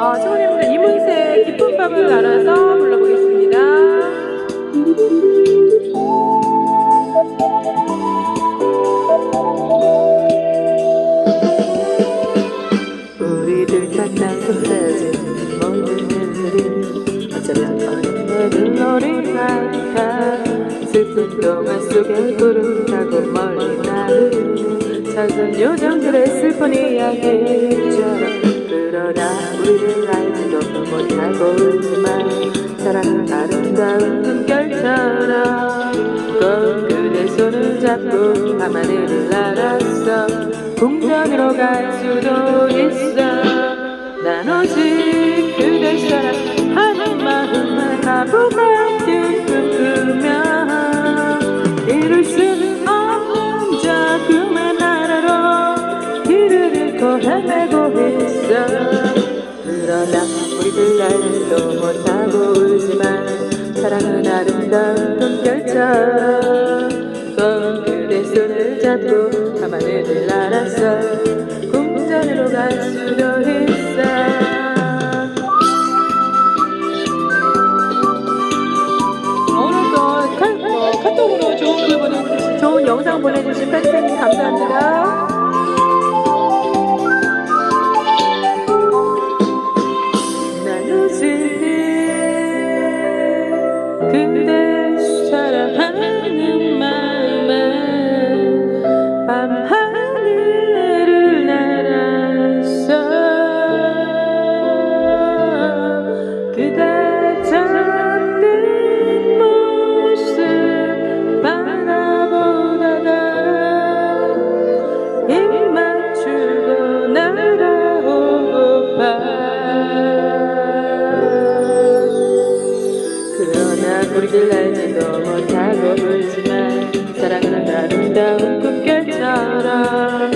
어, 친구님들 이문세 깊은 밤을 알아서 불러보겠습니다. 우리들 탓나고 하지 모든 일들이 어쩌면 어린 내 글로리 같아 슬픈 동화 속에 구름 타고 멀리 나르는 작은 요정들의 슬픈 이야기처럼 숨결처럼 꼭 그대 손을 잡고 밤하늘을 날았어. 궁전으로 갈 수도 있어. 난 오직 그댈 사랑하는 바보 같은 꿈꾸며 이룰 수는 없는 작은 나라로 길을 잃고 헤매고 있어. 그러나 우리들 알지도 못하고 울지만 사랑은 아름다운 꿈결처럼 꼭 그대 손을 잡고 밤하늘을 날았어. 궁전으로 갈 수도 있어. 카톡으로 좋은 글 보내주신, 좋은 영상 보내주신 팬쌤님 감사합니다. 그대 우리들 알지도 못하고 울지만 사랑은 아름다운 꿈결처럼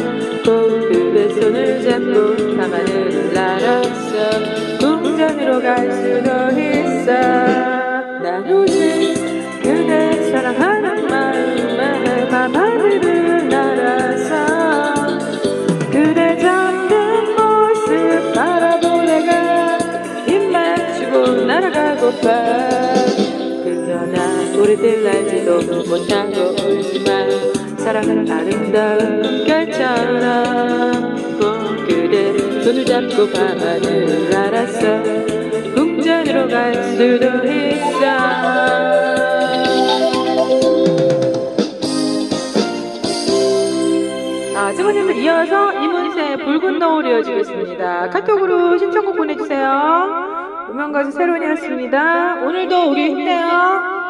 꼭 그대 손을 잡고 밤하늘을 날았어 궁전으로 갈 수도 있어. 난 오직 그대 사랑하는 마음에 밤하늘을 날아서 그대 잠든 모습 바라보다가 입 맞추고 날아가고파 우리들 알지도 못하고 울지만 사랑은 아름다운 꿈결처럼 꼭 그대 손을 잡고 밤하늘을 날았어 궁전으로 갈 수도 있어 아, 친구님들 이어서 이문세의 붉은 노을 이어지겠습니다. 카톡으로 신청곡 보내주세요. 음악가수 새로운이었습니다. 오늘도 우리 힘내요.